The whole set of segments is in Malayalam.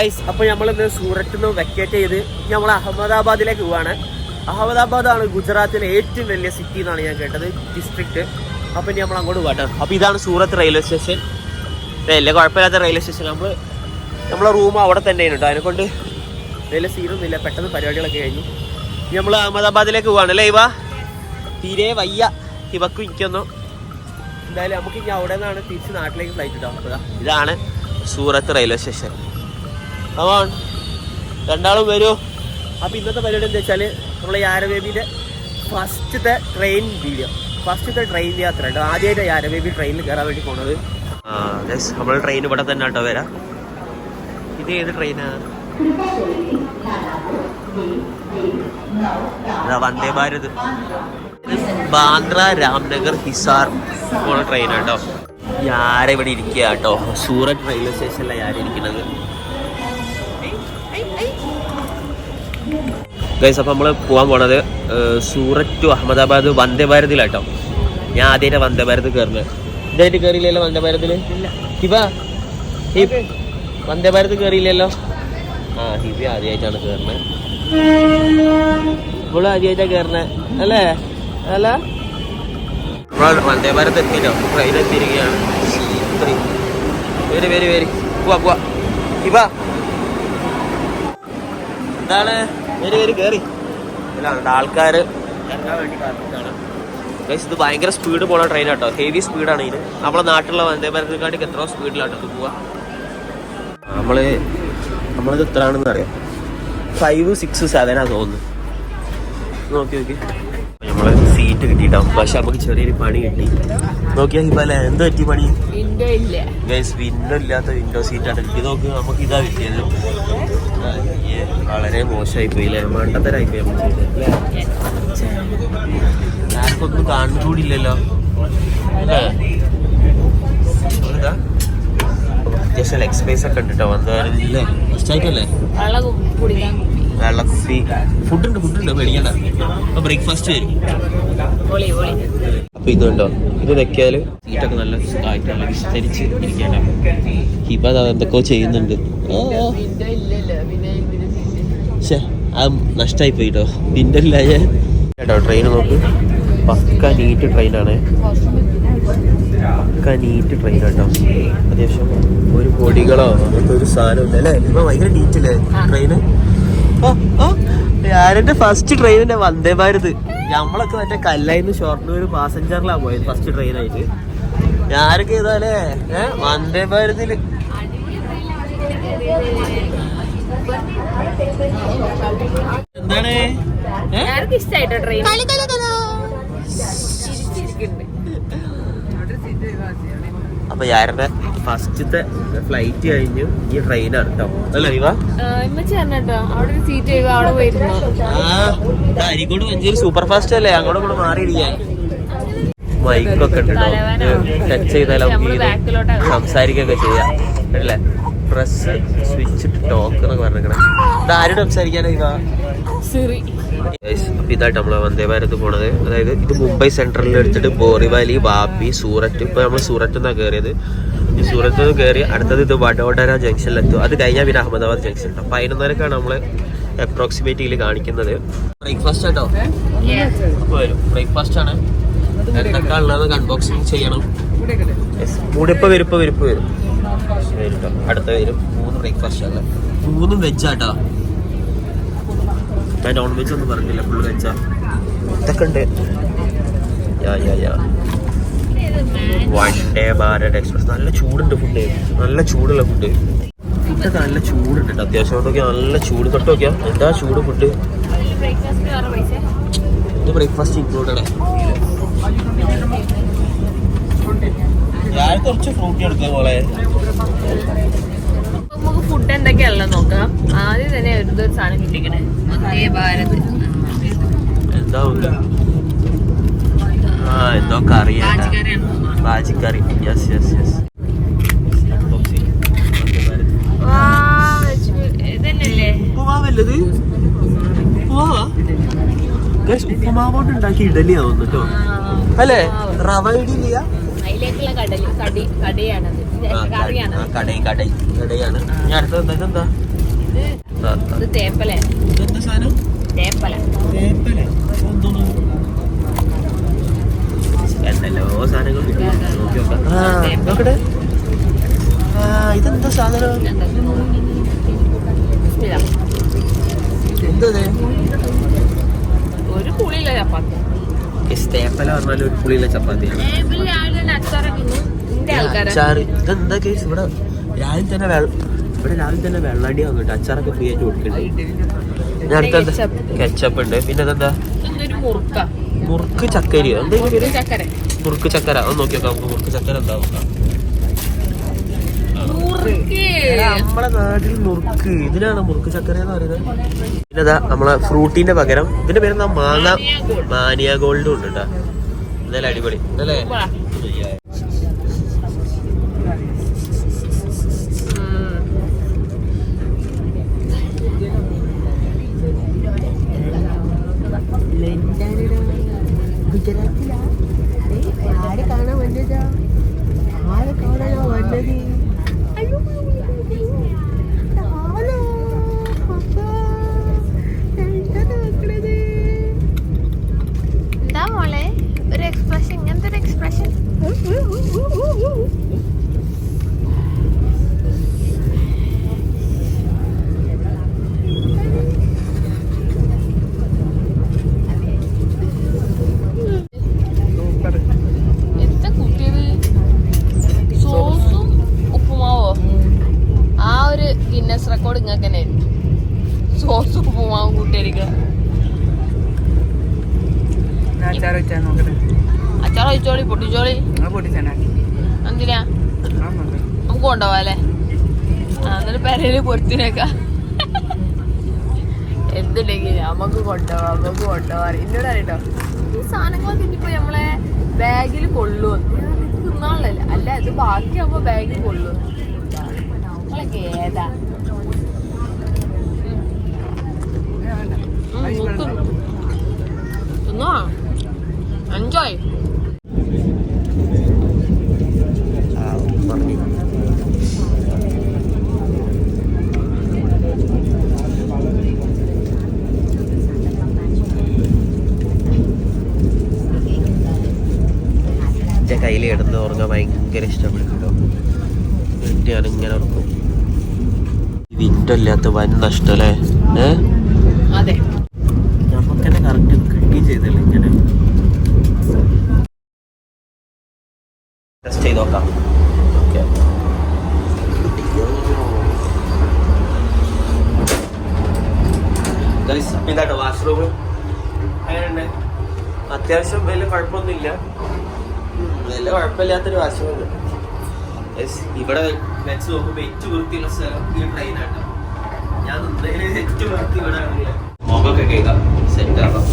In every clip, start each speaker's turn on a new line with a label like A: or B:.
A: ഗൈസ് അപ്പോൾ നമ്മളിന്ന് സൂറത്തിൽ നിന്ന് വെക്കേറ്റ് ചെയ്ത് നമ്മൾ അഹമ്മദാബാദിലേക്ക് പോവാണ്. അഹമ്മദാബാദാണ് ഗുജറാത്തിലെ ഏറ്റവും വലിയ സിറ്റി എന്നാണ് ഞാൻ കേട്ടത് ഡിസ്ട്രിക്റ്റ് അപ്പോൾ ഇനി നമ്മൾ അങ്ങോട്ട് പോകട്ടെ അപ്പോൾ ഇതാണ് സൂറത്ത് റെയിൽവേ സ്റ്റേഷൻ വലിയ കുഴപ്പമില്ലാത്ത റെയിൽവേ സ്റ്റേഷൻ നമ്മൾ നമ്മളെ റൂം അവിടെ തന്നെയാണ് കേട്ടോ. അതിനെക്കൊണ്ട് വലിയ സീനൊന്നുമില്ല പെട്ടെന്ന് പരിപാടികളൊക്കെ കഴിഞ്ഞു. നമ്മൾ അഹമ്മദാബാദിലേക്ക് പോവാണ്. അല്ലേ ഇവ? തീരെ വയ്യ. ഇവക്കും ഇക്കൊന്നും എന്തായാലും നമുക്ക് ഇനി അവിടെ നിന്നാണ് തിരിച്ച് നാട്ടിലേക്ക് ഫ്ലൈറ്റ് ഇട്ടാം ഇതാണ് സൂറത്ത് റെയിൽവേ സ്റ്റേഷൻ രണ്ടാളും വരൂ. അപ്പോൾ ഇന്നത്തെ പരിപാടി എന്താ വെച്ചാൽ നമ്മൾ യാരവേബിന്റെ ഫസ്റ്റത്തെ ട്രെയിൻ വീഡിയോ ഫസ്റ്റത്തെ ട്രെയിൻ യാത്ര കേട്ടോ. ആദ്യമായിട്ട് യാരവേബി ട്രെയിനിൽ കയറാൻ വേണ്ടി പോണത്. നമ്മൾ ട്രെയിൻ ഇവിടെ തന്നെ കേട്ടോ വരാം. ഇത് ഏത് ട്രെയിനാണ് വന്ദേ ഭാരത്. ബാന്ദ്ര രാംനഗർ ഹിസാർ പോണ ട്രെയിൻ ആട്ടോ ഞാരെ ഇവിടെ ഇരിക്കുക കേട്ടോ? സൂറത്ത് റെയിൽവേ സ്റ്റേഷനിലാണ് ഞാൻ ഗൈസ് അപ്പോൾ നമ്മൾ പോകാൻ പോണത് സൂററ്റ് സൂറത്ത് ടു അഹമ്മദാബാദ് വന്ദേ ഭാരതിലാട്ടോ ഞാൻ ആദ്യമായിട്ട് വന്ദേ ഭാരത് കയറുന്നത് ഇതായിട്ട് കയറിയില്ലല്ലോ വന്ദേ ഭാരതിൽ ഹിബ? വന്ദേ ഭാരത് കയറിയില്ലല്ലോ ആ ഹിബി ആദ്യമായിട്ടാണ് കയറുന്നത് ഇപ്പോഴും ആദ്യമായിട്ടാണ് കയറുന്നത് അല്ലേ? അല്ല? വന്ദേ ഭാരത് എത്തിയിട്ടോ? ട്രെയിൻ എത്തിയിരിക്കുകയാണ്. വരി വരി വരി. പോവാ പോവാ. ഹിബ? എന്താണ്? ആൾക്കാർ ഇത് ഭയങ്കര സ്പീഡ് പോണ ട്രെയിൻ കേട്ടോ ഹെവി സ്പീഡാണ് ഇതിന് നമ്മളെ നാട്ടിലുള്ള വന്ദേ ഭാരതിനെക്കാട്ടിക്ക് എത്രയോ സ്പീഡിലാട്ടോ ഇത് പോവാ. നമ്മൾ നമ്മളിത് എത്രയാണെന്ന് അറിയാം. ഫൈവ് സിക്സ് സെവനാ തോന്നുന്നു. നോക്കി നോക്കി. നമ്മൾ സീറ്റ് കിട്ടിട്ടോ. പക്ഷെ നമുക്ക് ചെറിയൊരു പണി കിട്ടി. നോക്കിയാ ഹിബാലെ എന്ത് പറ്റി പണി?
B: വിൻഡോ
A: ഇല്ലാത്ത വിൻഡോ സീറ്റാണ് ഇത് നോക്ക് നമുക്ക് ഇതാ കിട്ടിയത്. വളരെ മോശമായി പോയി അല്ലേ മണ്ടത്തരായി പോയി നമ്മൾ ആർക്കൊന്നും കാണുകൂടില്ലല്ലോ അല്ലേ? ഇതാ. അത്യാവശ്യം ലെഗ് സ്പേസ് ഒക്കെ ഉണ്ട് കേട്ടോ വന്നല്ലേ ഫസ്റ്റായിട്ടല്ലേ വെള്ളക്കുപ്പി. ഫുഡുണ്ട് ഫുഡുണ്ട് പേടിക്കണ്ട. അപ്പൊ ബ്രേക്ക്ഫാസ്റ്റ് വരും. അപ്പൊ ഇതുണ്ടോ ഇത് വെക്കിയാൽ സീറ്റൊക്കെ നല്ല ആയിട്ട് നല്ല വിസ്തരിച്ച് ഇരിക്കാനാണ് ഹിബ അത് എന്തൊക്കെയോ ചെയ്യുന്നുണ്ട്. ഓ
B: വിൻഡോ ഇല്ലല്ലോ പിന്നെ ഇതിന്
A: ശ്ശേ, അത് നഷ്ടമായി പോയി കേട്ടോ പിന്നില്ല കേട്ടോ ട്രെയിൻ നോക്ക്. പക്ക നീറ്റ് ട്രെയിനാണ് പക്ക നീറ്റ് ട്രെയിൻ കേട്ടോ അത്യാവശ്യം ഒരു പൊടികളോ അങ്ങനത്തെ ഒരു സാധനം ഇല്ല അല്ലേ? ഇപ്പൊ ഭയങ്കര നീറ്റ് അല്ലേ ട്രെയിന് ഞാനെന്റെ ഫസ്റ്റ് ട്രെയിനിന്റെ വന്ദേ ഭാരത്. നമ്മളൊക്കെ മറ്റേ കല്ലായിന്ന് ഷൊർണൂർ പാസഞ്ചറിലാണ് പോയത് ഫസ്റ്റ് ട്രെയിൻ ആയിട്ട്. ഞാനൊക്കെ ഇതാലേ വന്ദേ ഭാരതിൽ. എന്താണ്?
B: ട്രെയിൻ
A: അപ്പൊ ഞാരുടെ ഫസ്റ്റത്തെ ഫ്ലൈറ്റ് കഴിഞ്ഞു. ഈ ട്രെയിനാണ് കേട്ടോ അല്ലേ ഇവ അരിക്കോട് മഞ്ചേരി സൂപ്പർ ഫാസ്റ്റ് അല്ലേ? അങ്ങോട്ട് കൂടെ മാറിയിരിക്കാൻ. മൈക്കൊക്കെ ഉണ്ട്. ടച്ച്
B: ബാക്കിലോട്ടാ
A: സംസാരിക്കൊക്കെ ചെയ്യാം. അല്ലേ? പ്രസ് സ്വിച്ച് ടോക്ക് എന്നൊക്കെ പറഞ്ഞിരിക്കണേ. ഇത് ആരോട് സംസാരിക്കാനാ ഇവ? അപ്പൊ ഇതായിട്ട് നമ്മൾ വന്ദേ ഭാരത് പോണത്. അതായത് ഇത് മുംബൈ സെൻട്രലിൽ എടുത്തിട്ട് ബോറിവാലി വാപ്പി സൂററ്റ്. ഇപ്പൊ നമ്മൾ സൂററ്റ് നിന്നാണ് കയറിയത് ഈ സൂറത്ത് നിന്ന് കയറി അടുത്തത് ഇത് വഡോഡര ജംഗ്ഷനിലെത്തും അത് കഴിഞ്ഞാൽ പിന്നെ അഹമ്മദാബാദ് ജംഗ്ഷൻ ഉണ്ടാവും പതിനൊന്നരക്കാണ് നമ്മൾ അപ്രോക്സിമേറ്റ്ലി കാണിക്കുന്നത്. ബ്രേക്ക്ഫാസ്റ്റ് ആട്ടോ? അപ്പൊ വരും. ബ്രേക്ക്ഫാസ്റ്റ് ആണ്. എന്തൊക്കെ ഉള്ളത് അൺബോക്സിങ് ചെയ്യണം. മൂടിപ്പ് വരുപ്പ് വരുപ്പ് വരും. വരും ഇപ്പൊ വരും വരും ട്ടോ. അടുത്ത വരും മൂന്ന് ബ്രേക്ക്ഫാസ്റ്റ് അല്ലേ മൂന്നും വെജ് ഞാൻ നോൺ വെജ് ഒന്നും പറഞ്ഞില്ല ഫുൾ വെജാ ഇതൊക്കെ ഉണ്ട്. യാ യാ യാ വണ്ടേ ഭാരത് എക്സ്പ്രസ് നല്ല ചൂടുണ്ട് ഫുഡ് നല്ല ചൂടുള്ള ഫുഡ് ഫുഡൊക്കെ നല്ല ചൂടുണ്ട് കേട്ടോ അത്യാവശ്യം നോക്കിയാൽ നല്ല ചൂട്. തൊട്ട് നോക്കിയാ എന്താ ചൂട് ഫുഡ് ഇത് ബ്രേക്ക്ഫാസ്റ്റ് ഇൻക്ലൂഡഡ് ഞാൻ കുറച്ച് ഫ്രൂട്ടി എടുക്കുക പോലെ
B: നമുക്ക് ഫുഡ് എന്തൊക്കെയാണല്ലോ നോക്കാം. ആദ്യം തന്നെ ഒരു ഇതൊരു സാധനം കിട്ടിക്കണേ. വന്ദേ ഭാരത്.
A: എന്താ ആ എന്തോ കറിയാ
B: രാജകറിയാണ് തോന്നുന്നു.
A: ബാജിക്കറി. യെസ് യെസ് യെസ് ഉപ്പുമാവാ? ഉപ്പുമാവോണ്ട് ഉണ്ടാക്കിയ ഇഡലിയാ തോന്നുന്നു അല്ലേ? റവ ഇഡലിയ?
B: അതിലേക്കുള്ള കടൽ കടി കടിയാണത്. കറിയാണ്
A: കടൈ കടൈ. കടയാണ്. ഞാൻ അടുത്തത് എന്താ?
B: ഇത് തേപ്പല. തേപ്പല.
A: എന്നല്ലോ സാധനങ്ങൾ നോക്കട്ടെ. ഇതെന്താ സാധനം. എന്തത്
B: ഒരു പുളിയില്ല ചപ്പാത്തി.
A: തേപ്പല പറഞ്ഞാൽ ഒരു പുളിയുള്ള ചപ്പാത്തിയാണ്. അച്ചാറ് ഇതെന്താ കേസ് ഇവിടെ രാവിലെ തന്നെ ഇവിടെ രാവിലെ തന്നെ വെള്ളടി വന്നിട്ട് അച്ചാറൊക്കെ ഫ്രീ ആയിട്ട് കൊടുക്കുന്നുണ്ട് അടുത്ത കെച്ചപ്പ് ഉണ്ട്. പിന്നെ അതെന്താ
B: മുറുക്ക. ചക്കര.
A: മുറുക്ക് ചക്കര. ഒന്ന് നോക്കി നോക്കാം നമുക്ക് മുറുക്ക് ചക്കര എന്താ
B: മുറുക്ക്
A: നമ്മളെ നാട്ടിൽ മുറുക്ക് ഇതിനാണ് മുറുക്ക് ചക്കര എന്ന് പറയുന്നത്. പിന്നെതാ നമ്മളെ ഫ്രൂട്ടിന്റെ പകരം ഇതിന്റെ പേര് മാങ്ങ
B: മാനിയ
A: ഗോൾഡ് ഉണ്ട് കേട്ടാ. എന്തായാലും അടിപൊളി. അല്ലേ
B: വാ. ഉം.
A: ആരെ കാണാൻ വന്നതാ ആരെ കാണാനാ വന്നത്
B: എന്താ മോളെ ഒരു എക്സ്പ്രഷൻ ഇങ്ങനത്തെ ഒരു എക്സ്പ്രഷൻ എന്താ കൂട്ടിയത് സോസും ഉപ്പുമാവോ ആ ഒരു ഗിന്നസ് റെക്കോർഡ് ഇങ്ങനെ തന്നെ സോസും ഉപ്പുമാവും കൂട്ടിയിരിക്കുക
C: അച്ചാർ വെച്ചാൽ നോക്കട്ടെ
B: അച്ചാർ ഒഴിച്ചോളി പൊട്ടിച്ചോളി
C: നിങ്ങൾ പൊട്ടിച്ചേണ്ടാ
B: എന്തിനാ നമുക്ക് കൊണ്ടുപോവാ അല്ലേ പെരയിൽ പൊരുത്തിനേക്ക എന്തുണ്ടെങ്കിൽ നമുക്ക് കൊണ്ടുപോവാം നമുക്ക് കൊണ്ടുപോവാം. എന്നോട് അറിയട്ടോ ഈ സാധനങ്ങളൊക്കെ ഇനിയിപ്പോ നമ്മളെ ബാഗിൽ കൊള്ളുമോ തിന്നാളല്ല അല്ല ഇത് ബാക്കിയാവുമ്പോ ബാഗിൽ കൊള്ളു നമ്മളൊക്കെ ഏതാ? തിന്നോ?
A: ഭയങ്കര ഇഷ്ടപ്പെടും കേട്ടോ എന്നിട്ട് ഞാൻ ഇങ്ങനെ ഉറക്കും. വിൻഡോ ഇല്ലാത്ത വൻ നഷ്ടം അല്ലേ ഏഹ്
B: അതെ.
A: നമുക്ക് തന്നെ കറക്റ്റ് കിട്ടി ചെയ്തല്ലേ ഇങ്ങനെ. ടെസ്റ്റ് ചെയ്ത് നോക്കാം. ഓക്കെ. ഇതാട്ടോ വാഷ്റൂം. അങ്ങനെയുണ്ട് അത്യാവശ്യം വലിയ കുഴപ്പമൊന്നുമില്ല. കുഴപ്പമില്ലാത്തൊരു വാശിമുണ്ട് ഇവിടെ വെച്ച് നോക്കുമ്പോ ഏറ്റവും വൃത്തിയുള്ള സ്ഥലം ഈ ട്രെയിനാട്ടോ ഞാൻ നിന്നതിൽ ഏറ്റവും വൃത്തി ഇവിടെ മുഖമൊക്കെ കേൾക്കാം സെറ്റ് ആവാം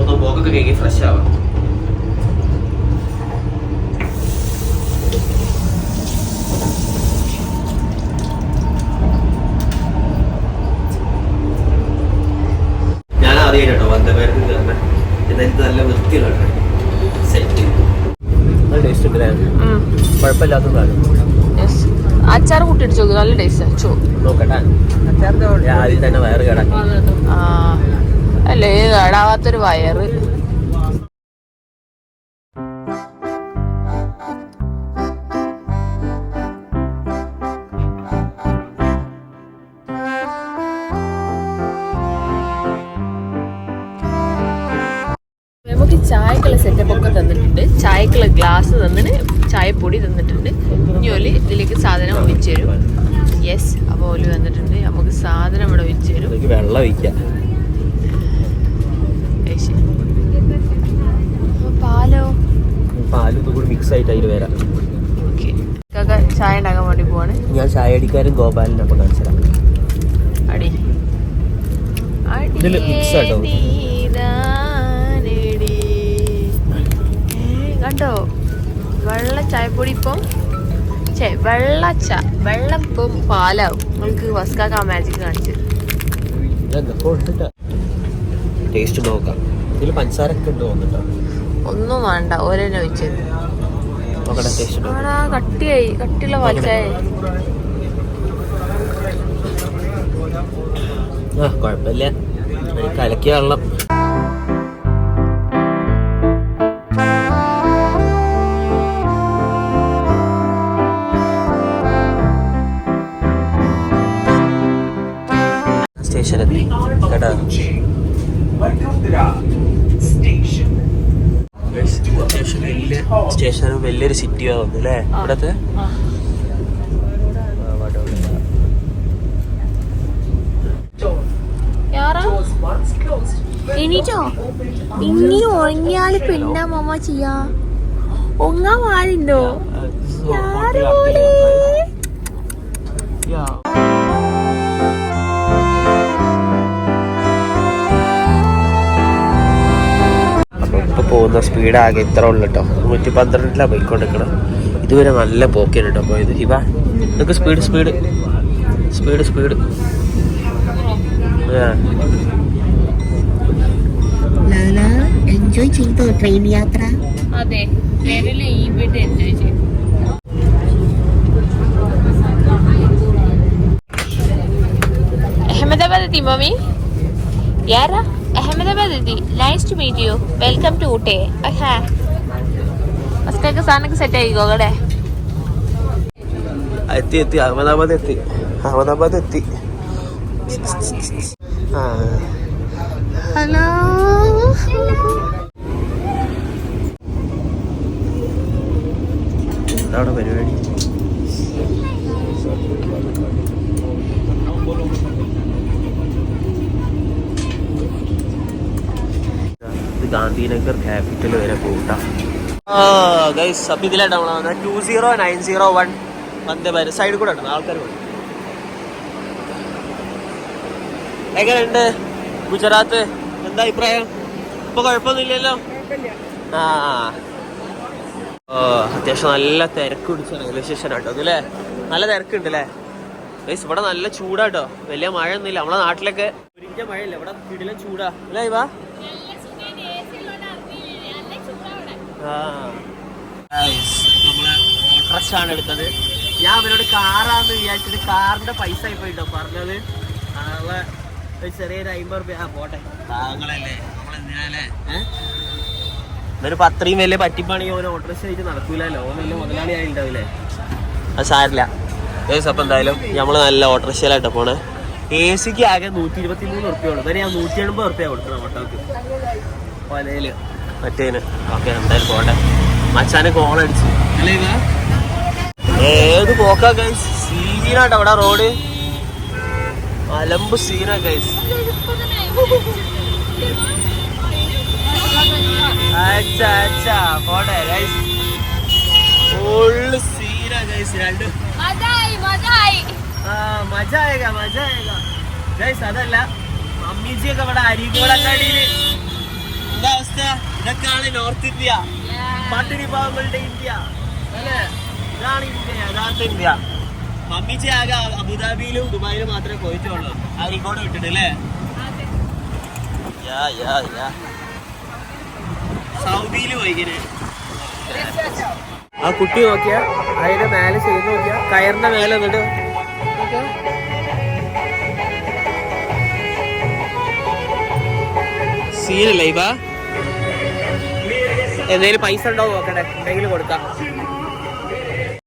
A: ഒന്ന് മുഖമൊക്കെ കേൾക്കി ഫ്രഷ് ആവാം ഞാൻ ആദ്യമായിട്ട് കേട്ടോ വന്ദഭാരത്തിൽ കയറുന്നത് എന്തായാലും നല്ല വൃത്തിയുള്ള സെറ്റ്
B: അച്ചാർ കൂട്ടിട്ട് ചോദിക്കും നല്ല ടേസ്റ്റ്
A: നോക്കട്ടെ. രാവിലെ തന്നെ വയറ് കേടാക്കി.
B: അല്ലേ കേടാവാത്തൊരു വയറ്. ചായക്കുള്ള സെറ്റപ്പ് ഒക്കെ തന്നിട്ടുണ്ട്. ചായക്കുള്ള ഗ്ലാസ് തന്നിട്ട് ചായപ്പൊടി തന്നിട്ടുണ്ട്. ഇനി ഓൽ ഇതിലേക്ക് സാധനം ഒഴിച്ചു തരും. യെസ് അപ്പോൾ ഓൽ വന്നിട്ടുണ്ട് നമുക്ക് സാധനം ഇവിടെ ഒഴിച്ചു തരും.
A: വെള്ളം ഒഴിക്കാം.
B: പാലോ?
A: പാലും കൂടി മിക്സ് ആയിട്ട് അതിൽ വരാം.
B: ഓക്കെ ചായ ഉണ്ടാക്കാൻ വേണ്ടി പോവാണ്.
A: ഞാൻ ചായടിക്കാരും ഗോപാലിനും അപ്പം കാണിച്ചതാ
B: അടി.
A: ഇതിൽ മിക്സ് ആട്ടോ.
B: കണ്ടോ? വെള്ള ചായപ്പൊടി ഇപ്പം ചേ വെള്ള ച വെള്ളം ഇപ്പം പാലാവും. നിങ്ങൾക്ക് വസ്കാക്ക മാജിക് കാണിച്ചു.
A: ടേസ്റ്റ് നോക്കാം. ഇതിൽ പഞ്ചസാര ഒക്കെ ഉണ്ട് തോന്നുന്നുണ്ടോ?
B: ഒന്നും വേണ്ട
A: ടേസ്റ്റ്
B: ആടാ കട്ടിയായി കട്ടിയുള്ള പാൽച്ചായ
A: ആ കുഴപ്പമില്ല. കലക്കിയ വെള്ളം. സ്റ്റേഷനെത്തി കേട്ടോ അത്യാവശ്യം വലിയ സ്റ്റേഷനും വലിയൊരു സിറ്റി ആവുന്നു അല്ലേ ഇവിടത്തെ
B: എണീറ്റോ ഇനി ഉറങ്ങിയാൽ പിന്നെ മമ്മ ചെയ്യാ ഒങ്ങാൻ പാടുണ്ടോ
A: പോകുന്ന സ്പീഡ് ആകെ ഇത്ര ഉള്ളു കേട്ടോ നൂറ്റി പന്ത്രണ്ടിലാണ് പോയിക്കൊണ്ടിരിക്കണം ഇതുവരെ നല്ല പോക്കിയാണ് കേട്ടോ പോയത്. ഇവ നിങ്ങൾക്ക് speed speed speed speed
D: enjoy ചെയ്തോ ട്രെയിൻ യാത്ര?
B: അതെ ട്രെയിനിൽ ഈ വീട്ട് എൻജോയ് ചെയ്യും. അഹമ്മദാബാദ് എത്തി മമ്മി യാരാ? അഹമ്മദാബാദ് എത്തി. Nice to meet you welcome to ഊട്ടെ ഹാ ഫസ്റ്റൊക്കെ സാധനമൊക്കെ സെറ്റ് ആയിക്കോ കടെ
A: എത്തി എത്തി. അഹമ്മദാബാദ് എത്തി. അഹമ്മദാബാദ് എത്തി. ആ.
D: ഹലോ?
A: എന്താണ് പരിപാടി. ഇത് ഗാന്ധിനഗർ ക്യാപിറ്റൽ വരെ കൂട്ടാം ഗൈസ് അപ്പം ഇതിലായിട്ട് നമ്മൾ വന്നത്. Two zero nine zero one Vande Bharat. സൈഡിൽ കൂടെ ഉണ്ട്? ആൾക്കാർ എങ്ങനെയുണ്ട്? ഗുജറാത്ത്? എന്താ അഭിപ്രായം? ഇപ്പൊ കുഴപ്പമൊന്നുമില്ലല്ലോ? ആ അത്യാവശ്യം നല്ല തിരക്ക് പിടിച്ച റെയിൽവേ സ്റ്റേഷൻ ആട്ടോ അതല്ലേ നല്ല തിരക്കുണ്ട് അല്ലേ ഗൈസ് ഇവിടെ നല്ല ചൂടാട്ടോ. വലിയ മഴ ഒന്നുമില്ല നമ്മളെ നാട്ടിലൊക്കെ ഒരിക്കൽ മഴയില്ല? ഇവിടെ കിടിലം ചൂടാ. അല്ലേ ഇവ? നമ്മൾ എടുത്തത്. ഞാൻ അവരോട് കാറാന്ന് വിചാരിച്ചിട്ട് കാറിന്റെ പൈസ ആയി പോയിട്ടോ പറഞ്ഞത് ഒരു ചെറിയൊരു അമ്പത് റുപ്യ ആ പോട്ടെ. താങ്കളല്ലേ നമ്മളെന്തിനാലേ ഏഹ് എന്നൊരു അത്രയും വലിയ പറ്റിപ്പാണെങ്കിൽ ഓരോ ഓട്ടർസ് ആയിട്ട് നടക്കൂലല്ലോ വലിയ മുതലാളി ആയിട്ടുണ്ടാവില്ലേ അത് സാരില്ല ഏസ് അപ്പം എന്തായാലും നമ്മൾ നല്ല ഓട്ടോറിക്ഷയിലായിട്ട് പോണേ. എ സിക്ക് ആകെ നൂറ്റി ഇരുപത്തി മൂന്ന് ഉറുപ്പ്യ ഉള്ളൂ. ഇവരെ ഞാൻ നൂറ്റി എൺപത് ഉറുപ്പ്യ കൊടുക്കണം ഓട്ടോക്ക്. പലയിൽ മറ്റേന്. ഓക്കെ എന്തായാലും പോട്ടെ മച്ചാന് കോൾ അടിച്ചു. അല്ലേ ഇവ? ഏത് പോക്കാ ഗൈസ് സീനാട്ടോ അവിടെ റോഡ്. അലമ്പ് സീനാ ഗൈസ് അച്ഛാ അച്ഛാ പോട്ടെ ഗൈസ് ഫുള്ള് സീനാ ഗൈസ് രണ്ട്. ആ മജ ആയേഗ മജ ആയേഗ ഗൈസ് അതല്ല മമ്മീജിയൊക്കെ ഇവിടെ അരികോളങ്ങാടിയിൽ എന്താ അവസ്ഥ? ഇതൊക്കെയാണ് നോർത്ത് ഇന്ത്യ. പട്ടിണി പാവങ്ങളുടെ ഇന്ത്യ. അല്ലേ? ഇതാണ് ഇന്ത്യ യഥാർത്ഥ ഇന്ത്യ. മമ്മിച്ച ആകെ അബുദാബിയിലും ദുബായിലും മാത്രമേ പോയിട്ടുള്ളൂ. അരിക്കോട് വിട്ടിട്ട് അല്ലേ? യാ യാ യാ സൗദിയിൽ പോയിങ്ങനെ ആ കുട്ടി നോക്കിയ അതിന്റെ മേലെ ചെയ്ത് നോക്കിയ കയറിന്റെ മേലെ എന്നിട്ട് സീനല്ലേ ഇവ? എന്തെങ്കിലും പൈസ ഉണ്ടോ നോക്കട്ടെ എന്തെങ്കിലും കൊടുക്കാം.